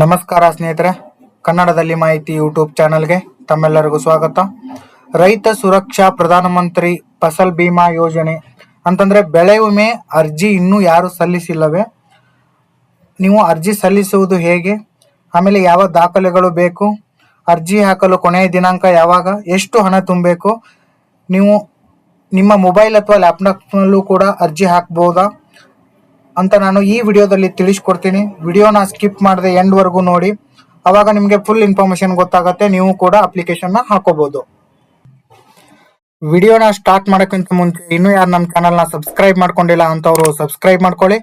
ನಮಸ್ಕಾರ ಸ್ನೇಹಿತರೆ. ಕನ್ನಡದಲ್ಲಿ ಮಾಹಿತಿ ಯೂಟ್ಯೂಬ್ ಚಾನೆಲ್ಗೆ ತಮ್ಮೆಲ್ಲರಿಗೂ ಸ್ವಾಗತ. ರೈತ ಸುರಕ್ಷಾ ಪ್ರಧಾನಮಂತ್ರಿ ಫಸಲ್ ಬಿಮಾ ಯೋಜನೆ ಅಂತಂದ್ರೆ ಬೆಳೆ ವಿಮೆ ಅರ್ಜಿ ಇನ್ನೂ ಯಾರು ಸಲ್ಲಿಸಿಲ್ಲವೇ? ನೀವು ಅರ್ಜಿ ಸಲ್ಲಿಸುವುದು ಹೇಗೆ? ಆಮೇಲೆ ಯಾವ ದಾಖಲೆಗಳು ಬೇಕು? ಅರ್ಜಿ ಹಾಕಲು ಕೊನೆಯ ದಿನಾಂಕ ಯಾವಾಗ? ಎಷ್ಟು ಹಣ ತುಂಬಬೇಕು? ನೀವು ನಿಮ್ಮ ಮೊಬೈಲ್ ಅಥವಾ ಲ್ಯಾಪ್ಟಾಪ್ನಲ್ಲೂ ಕೂಡ ಅರ್ಜಿ ಹಾಕ್ಬೋದಾ? ಅಂತ ನಾನು ಈ ವಿಡಿಯೋದಲ್ಲಿ ತಿಳಿಸ್ಕೊಡ್ತೀನಿ. ವಿಡಿಯೋನ ಸ್ಕಿಪ್ ಮಾಡದೆ ಎಂಡ್ವರೆಗೂ ನೋಡಿ. ಅವಾಗ ನಿಮಗೆ ಫುಲ್ ಇನ್ಫಾರ್ಮೇಶನ್ ಗೊತ್ತಾಗುತ್ತೆ. ನೀವು ಕೂಡ ಅಪ್ಲಿಕೇಶನ್ನ ಹಾಕೋಬಹುದು ವಿಡಿಯೋನ ಸ್ಟಾರ್ಟ್ ಮಾಡೋಕ್ಕಿಂತ ಮುಂಚೆ ಇನ್ನೂ ಯಾರು ನಮ್ಮ ಚಾನಲ್ನ ಸಬ್ಸ್ಕ್ರೈಬ್ ಮಾಡ್ಕೊಂಡಿಲ್ಲ ಅಂತವರು ಸಬ್ಸ್ಕ್ರೈಬ್ ಮಾಡ್ಕೊಳ್ಳಿ.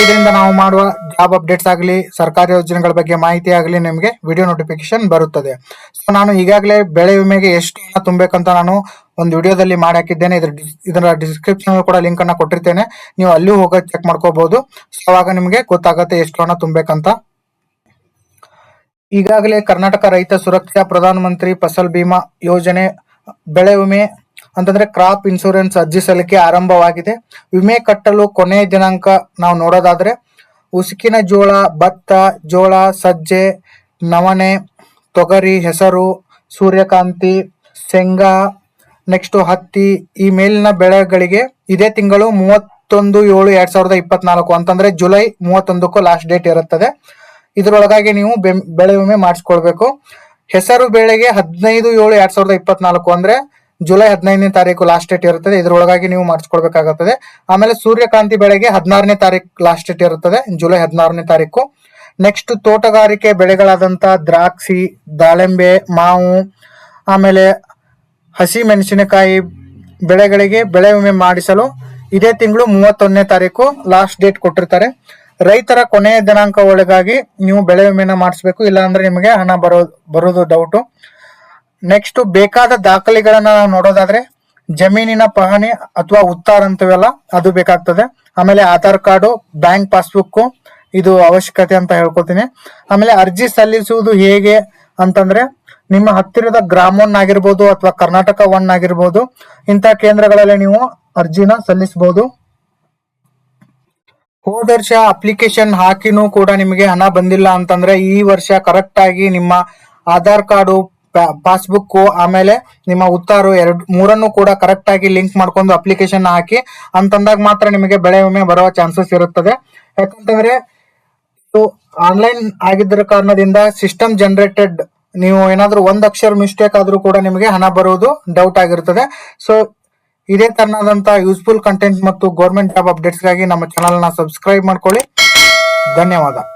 ಇದರಿಂದ ನಾವು ಮಾಡುವ ಜಾಬ್ ಅಪ್ಡೇಟ್ಸ್ ಆಗಲಿ, ಸರ್ಕಾರಿ ಯೋಜನೆಗಳ ಬಗ್ಗೆ ಮಾಹಿತಿ ಆಗಲಿ ನಿಮಗೆ ವಿಡಿಯೋ ನೋಟಿಫಿಕೇಶನ್ ಬರುತ್ತದೆ. ಸೊ ನಾನು ಈಗಾಗಲೇ ಬೆಳೆ ವಿಮೆಗೆ ಎಷ್ಟು ಹಣ ತುಂಬಬೇಕಂತ ನಾನು ಒಂದು ವಿಡಿಯೋದಲ್ಲಿ ಮಾಡಿ ಹಾಕಿದ್ದೇನೆ. ಇದ್ರ ಇದರ ಡಿಸ್ಕ್ರಿಪ್ಷನ್ ಕೂಡ ಲಿಂಕ್ ಅನ್ನ ಕೊಟ್ಟಿರ್ತೇನೆ. ನೀವು ಅಲ್ಲಿ ಹೋಗಿ ಚೆಕ್ ಮಾಡ್ಕೋಬಹುದು ಸೊ ಅವಾಗ ನಿಮಗೆ ಗೊತ್ತಾಗುತ್ತೆ ಎಷ್ಟು ಹಣ ತುಂಬಬೇಕಂತ ಈಗಾಗಲೇ ಕರ್ನಾಟಕ ರೈತ ಸುರಕ್ಷಾ ಪ್ರಧಾನ ಮಂತ್ರಿ ಫಸಲ್ ಬಿಮಾ ಯೋಜನೆ ಬೆಳೆ ವಿಮೆ ಅಂತಂದ್ರೆ ಕ್ರಾಪ್ ಇನ್ಶೂರೆನ್ಸ್ ಅರ್ಜಿ ಸಲ್ಲಿಕೆ ಆರಂಭವಾಗಿದೆ. ವಿಮೆ ಕಟ್ಟಲು ಕೊನೆಯ ದಿನಾಂಕ ನಾವು ನೋಡೋದಾದ್ರೆ ಉಸುಕಿನ ಜೋಳ, ಭತ್ತ, ಜೋಳ, ಸಜ್ಜೆ, ನವಣೆ, ತೊಗರಿ, ಹೆಸರು, ಸೂರ್ಯಕಾಂತಿ, ಶೇಂಗಾ ನೆಕ್ಸ್ಟ್ ಹತ್ತಿ ಈ ಮೇಲಿನ ಬೆಳೆಗಳಿಗೆ ಇದೇ ತಿಂಗಳು ಮೂವತ್ತೊಂದು ಏಳು ಎರಡ್ ಸಾವಿರದ ಇಪ್ಪತ್ನಾಲ್ಕು ಅಂತಂದ್ರೆ ಜುಲೈ ಮೂವತ್ತೊಂದಕ್ಕೂ ಲಾಸ್ಟ್ ಡೇಟ್ ಇರುತ್ತದೆ. ಇದರೊಳಗಾಗಿ ನೀವು ಬೆಳೆ ವಿಮೆ ಮಾಡಿಸ್ಕೊಳ್ಬೇಕು. ಹೆಸರು ಬೆಳೆಗೆ ಹದಿನೈದು ಏಳು ಎರಡ್ ಸಾವಿರದ ಇಪ್ಪತ್ನಾಲ್ಕು ಅಂದ್ರೆ ಜುಲೈ ಹದಿನೈದನೇ ತಾರೀಕು ಲಾಸ್ಟ್ ಡೇಟ್ ಇರುತ್ತದೆ. ಇದರೊಳಗಾಗಿ ನೀವು ಮಾಡಿಸ್ಕೊಳ್ಬೇಕಾಗುತ್ತದೆ. ಆಮೇಲೆ ಸೂರ್ಯಕಾಂತಿ ಬೆಳೆಗೆ ಹದಿನಾರನೇ ತಾರೀಕು ಲಾಸ್ಟ್ ಡೇಟ್ ಇರುತ್ತದೆ. ಜುಲೈ ಹದಿನಾರನೇ ತಾರೀಕು. ನೆಕ್ಸ್ಟ್ ತೋಟಗಾರಿಕೆ ಬೆಳೆಗಳಾದಂತ ದ್ರಾಕ್ಷಿ, ದಾಳಿಂಬೆ, ಮಾವು, ಆಮೇಲೆ ಹಸಿ ಮೆಣಸಿನಕಾಯಿ ಬೆಳೆಗಳಿಗೆ ಬೆಳೆ ವಿಮೆ ಮಾಡಿಸಲು ಇದೇ ತಿಂಗಳು ಮೂವತ್ತೊಂದನೇ ತಾರೀಕು ಲಾಸ್ಟ್ ಡೇಟ್ ಕೊಟ್ಟಿರ್ತಾರೆ. ರೈತರ ಕೊನೆಯ ದಿನಾಂಕ ಒಳಗಾಗಿ ನೀವು ಬೆಳೆ ವಿಮೆನ ಮಾಡಿಸ್ಬೇಕು, ಇಲ್ಲಾಂದ್ರೆ ನಿಮಗೆ ಹಣ ಬರೋ, ಬರೋದು ಡೌಟು ನೆಕ್ಸ್ಟ್ ಬೇಕಾದ ದಾಖಲೆಗಳನ್ನ ನಾವು ನೋಡೋದಾದ್ರೆ ಜಮೀನಿನ ಪಹಣಿ ಅಥವಾ ಉತ್ತಾರ ಅಂತವೆಲ್ಲ ಅದು ಬೇಕಾಗ್ತದೆ. ಆಮೇಲೆ ಆಧಾರ್ ಕಾರ್ಡು, ಬ್ಯಾಂಕ್ ಪಾಸ್ಬುಕ್ ಇದು ಅವಶ್ಯಕತೆ ಅಂತ ಹೇಳ್ಕೊತೀನಿ ಆಮೇಲೆ ಅರ್ಜಿ ಸಲ್ಲಿಸುವುದು ಹೇಗೆ ಅಂತಂದ್ರೆ ನಿಮ್ಮ ಹತ್ತಿರದ ಗ್ರಾಮ ಒನ್ ಆಗಿರ್ಬೋದು ಅಥವಾ ಕರ್ನಾಟಕ ಒನ್ ಆಗಿರ್ಬೋದು ಇಂತಹ ಕೇಂದ್ರಗಳಲ್ಲಿ ನೀವು ಅರ್ಜಿನ ಸಲ್ಲಿಸಬಹುದು ಹೋದ ವರ್ಷ ಅಪ್ಲಿಕೇಶನ್ ಹಾಕಿನೂ ಕೂಡ ನಿಮಗೆ ಹಣ ಬಂದಿಲ್ಲ ಅಂತಂದ್ರೆ ಈ ವರ್ಷ ಕರೆಕ್ಟ್ ಆಗಿ ನಿಮ್ಮ ಆಧಾರ್ ಕಾರ್ಡು ಪಾಸ್ಬುಕ್ ಆಮೇಲೆ ನಿಮ್ಮ ಉತ್ತಾರು ಎರಡು, ಮೂರನ್ನು ಕೂಡ ಕರೆಕ್ಟ್ ಆಗಿ ಲಿಂಕ್ ಮಾಡ್ಕೊಂಡು ಅಪ್ಲಿಕೇಶನ್ ಹಾಕಿ, ಅಂತಂದಾಗ ಮಾತ್ರ ನಿಮಗೆ ಬೆಳೆ ವಿಮೆ ಬರುವ ಚಾನ್ಸಸ್ ಇರುತ್ತದೆ. ಯಾಕಂತಂದ್ರೆ ಆನ್ಲೈನ್ ಆಗಿದ್ದರ ಕಾರಣದಿಂದ ಸಿಸ್ಟಮ್ ಜನರೇಟೆಡ್ ನೀವು ಏನಾದರೂ ಒಂದು ಅಕ್ಷರ ಮಿಸ್ಟೇಕ್ ಆದ್ರೂ ಕೂಡ ನಿಮಗೆ ಹಣ ಬರುವುದು ಡೌಟ್ ಆಗಿರುತ್ತದೆ ಸೊ ಇದೇ ತರನಾದಂಥ ಯೂಸ್ಫುಲ್ ಕಂಟೆಂಟ್ ಮತ್ತು ಗೌರ್ಮೆಂಟ್ ಜಾಬ್ ಅಪ್ಡೇಟ್ಸ್ಗಾಗಿ ನಮ್ಮ ಚಾನಲ್ನ ಸಬ್ಸ್ಕ್ರೈಬ್ ಮಾಡ್ಕೊಳ್ಳಿ. ಧನ್ಯವಾದ.